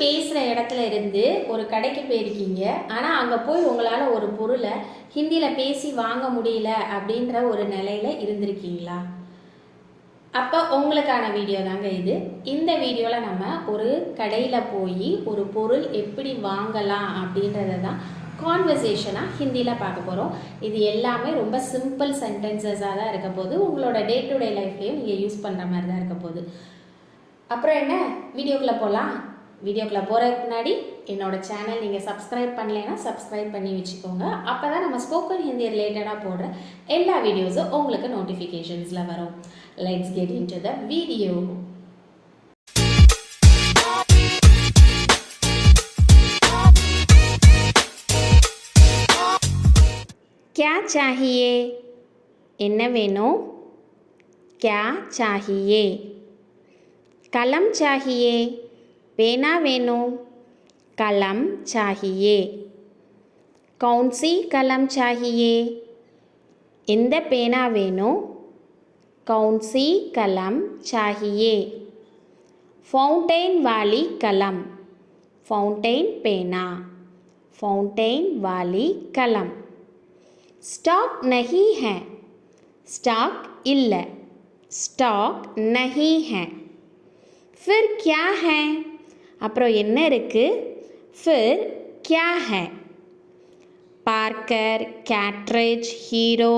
பேசுகிற இடத்துல இருந்து ஒரு கடைக்கு போயிருக்கீங்க. ஆனால் அங்கே போய் உங்களால் ஒரு பொருளை ஹிந்தியில் பேசி வாங்க முடியல அப்படின்ற ஒரு நிலையில இருந்திருக்கீங்களா? அப்போ உங்களுக்கான வீடியோ தாங்க இது. இந்த வீடியோவில் நம்ம ஒரு கடையில் போய் ஒரு பொருள் எப்படி வாங்கலாம் அப்படின்றத தான் கான்வர்சேஷனாக ஹிந்தியில் பார்க்க போகிறோம் இது எல்லாமே ரொம்ப சிம்பிள் சென்டென்சஸாக தான் இருக்க போது உங்களோட டே டு டே லைஃப்லேயும் நீங்கள் யூஸ் பண்ணுற மாதிரி தான் இருக்க போகுது. அப்புறம் என்ன? வீடியோக்குள்ளே போகலாம் வீடியோக்குள்ளே போகிறதுக்கு முன்னாடி என்னோட சேனல் நீங்கள் சப்ஸ்கிரைப் பண்ணலைன்னா சப்ஸ்கிரைப் பண்ணி வச்சுக்கோங்க அப்போ தான் நம்ம ஸ்போக்கன் ஹிந்தி ரிலேட்டடாக போடுற எல்லா வீடியோஸும் உங்களுக்கு நோட்டிஃபிகேஷன்ஸில் வரும் let's get into the video क्या चाहिए என்ன வேணும் क्या चाहिए कलम चाहिए पेना वेनो कलम चाहिए कौन सी कलम चाहिए எந்த பேனா வேணும் कौन सी कलम चाहिए फाउंटेन वाली कलम फाउंटेन पेना फाउंटेन वाली कलम स्टॉक नहीं है स्टॉक இல்லை ஸ்டாக் नहीं है फिर क्या है அப்புறம் என்ன இருக்கு फिर क्या है पार्कर कैट्रिज हीरो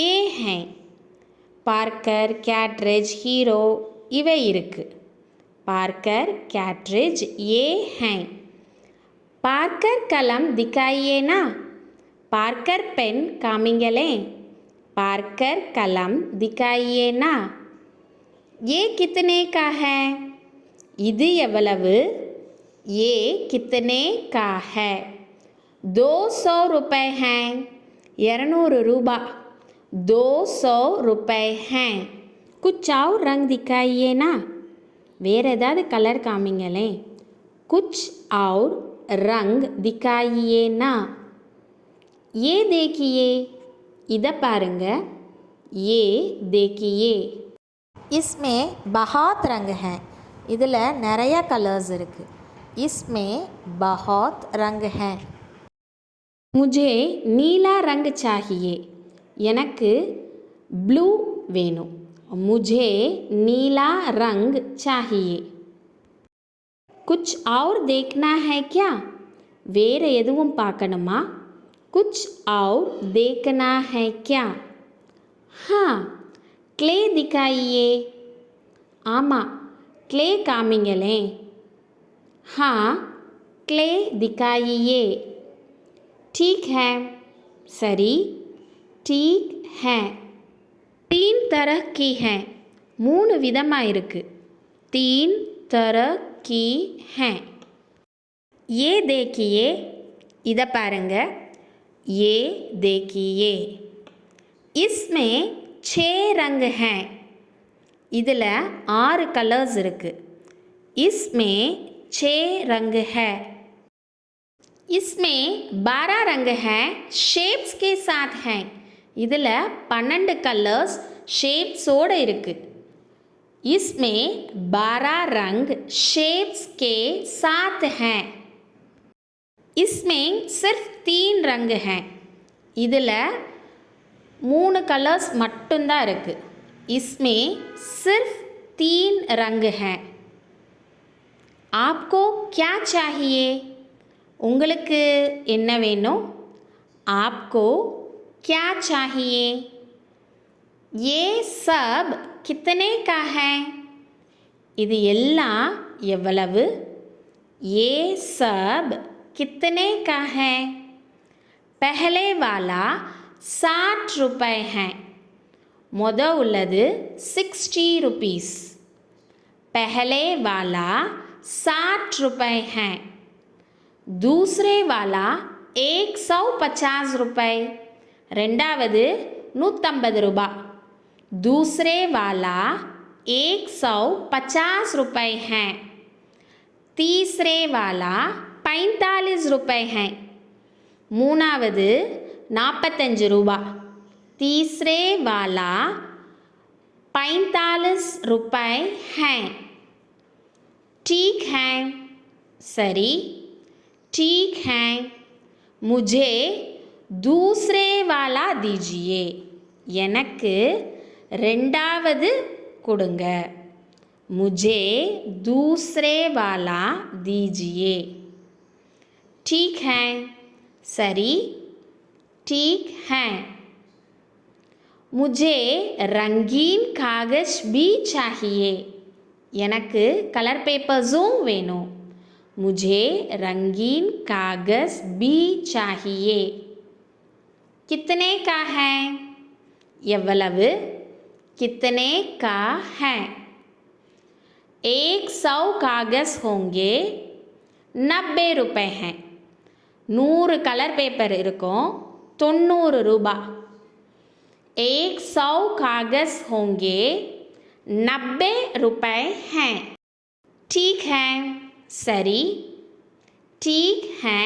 ஏ हैं பார்க்கர் கேட்ரிஜ் ஹீரோ இவை இருக்கு பார்க்கர் கேட்ரிஜ் ஏ हैं பார்க்கர் கலம் दिखाइए ना பார்க்கர் பென் காமிங்களே பார்க்கர் கலம் दिखाइए ना ये कितने का है இது எவ்வளவு ये कितने का है दो सौ रुपये हैं இரநூறு ரூபா दो सौ रुपये हैं कुछ और रंग दिखाइए ना வேறு ஏதாவது கலர் காமிங்களேன் குச் और रंग दिखाइए ना ये देखिए இதை பாருங்க ये देखिए इसमें बहुत रंग हैं இதில் நிறையா கலர்ஸ் இருக்குது இஸ்மே பஹாத் ரங் ஹே. முஜே நீலா ரங் சாஹியே எனக்கு ப்ளூ வேணும். முஜே நீலா ரங் சாஹியே குச் ஆர் தேக்னா ஹே கியா? வேறு எதுவும் பார்க்கணுமா? குச் ஆர் தேக்னா ஹே கியா? ஹா கிளே திக்காயே ஆமாம் क्ले காமிங்களே हाँ क्ले दिखाइए ठीक है सरी ठीक है तीन तरह की है மூணு விதமாக இருக்குது तीन तरह की है ये देखिए இதை பாருங்க ये देखिए इसमें छः रंग हैं இதில் ஆறு கலர்ஸ் இருக்குது इसमें छः रंग है इसमें बारह रंग हैं शेप्स के साथ हैं இதில் பன்னெண்டு கலர்ஸ் ஷேப்ஸோடு இருக்குது इसमें बारह रंग शेप्स के साथ हैं इसमें सिर्फ तीन रंग हैं இதில் மூணு கலர்ஸ் மட்டும்தான் இருக்குது इसमें सिर्फ तीन रंग हैं आपको क्या चाहिए உங்களுக்கு என்ன வேணும் आपको क्या चाहिए ये सब कितने का है இது எல்லாம் எவ்வளவு ये सब कितने का है पहले वाला साठ रुपए है மொத உள்ளது சிக்ஸ்டி ருபீஸ் पहले वाला साठ रुपए है दूसरे वाला एक सौ पचास रुपए ரெண்டாவது நூற்றம்பது ரூபா दूसरे वाला एक सौ पचास रुपए है तीसरे वाला पैंतालीस रुपए है மூணாவது நாற்பத்தஞ்சு ரூபா तीसरे वाला पैंतालीस रुपए हैं ठीक है சரி ठीक है मुझे दूसरे वाला दीजिए எனக்கு ரெண்டாவது கொடுங்க मुझे दूसरे वाला दीजिए ठीक है சரி ठीक है मुझे रंगीन कागज भी चाहिए எனக்கு கலர் பேப்பர்ஸும் வேணும் मुझे रंगीन कागज भी चाहिए कितने का है எவ்வளவு कितने का है एक सौ कागज होंगे नब्बे रुपए हैं நூறு கலர் பேப்பர் இருக்கும் தொண்ணூறு ரூபா एक सौ कागज होंगे नब्बे रुपए हैं ठीक है सरी ठीक है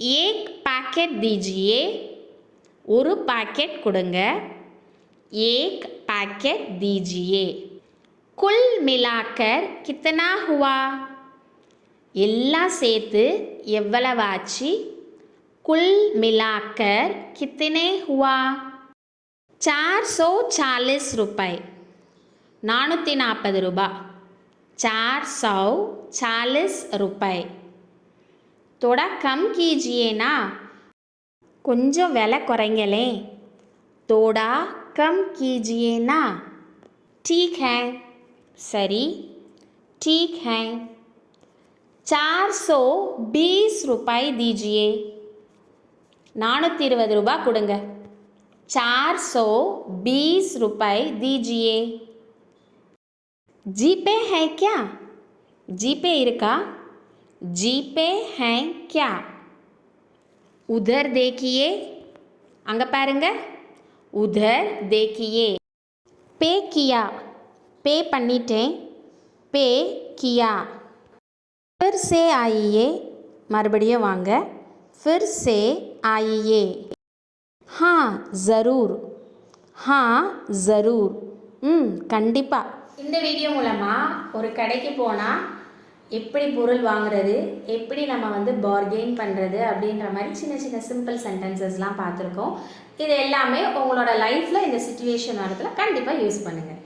एक पैकेट दीजिए ஒரு पैकेट கொடுங்க एक पैकेट दीजिए कुल मिलाकर कितना हुआ எல்லாம் சேர்த்து எவ்வளவாச்சு कुल मिलाकर कितने हुआ चार सौ चालीस रुपये நானூற்றி நாற்பது ரூபா चार सौ चालीस रुपये थोड़ा कम कीजिए ना கொஞ்சம் விலை குறைங்களே தோடா கம் कीजिए ना ठीक है சரி ठीक है चार सौ बीस रुपये दीजिए நானூற்றி இருபது ரூபா கொடுங்க चार सौ बीस रुपये दीजिए जीपे है क्या जीपे இருக்கா जीपे है क्या उधर देखिए அங்கே பாருங்க உதர் தேக்கியே பே கியா பே பண்ணிட்டேன் பே கியா फिर से आइए மறுபடியும் வாங்க फिर से आइए ஹான் ஜரூர் ஹான் ஜரூர் ம் கண்டிப்பாக இந்த வீடியோ மூலமாக ஒரு கடைக்கு போனால் எப்படி பொருள் வாங்குறது எப்படி நம்ம வந்து பார்கெயின் பண்ணுறது அப்படின்ற மாதிரி சின்ன சின்ன சிம்பிள் சென்டென்சஸ்லாம் பார்த்துருக்கோம். இது எல்லாமே உங்களோட லைஃப்பில் இந்த சுச்சுவேஷன் வரத்தில் கண்டிப்பாக யூஸ் பண்ணுங்கள்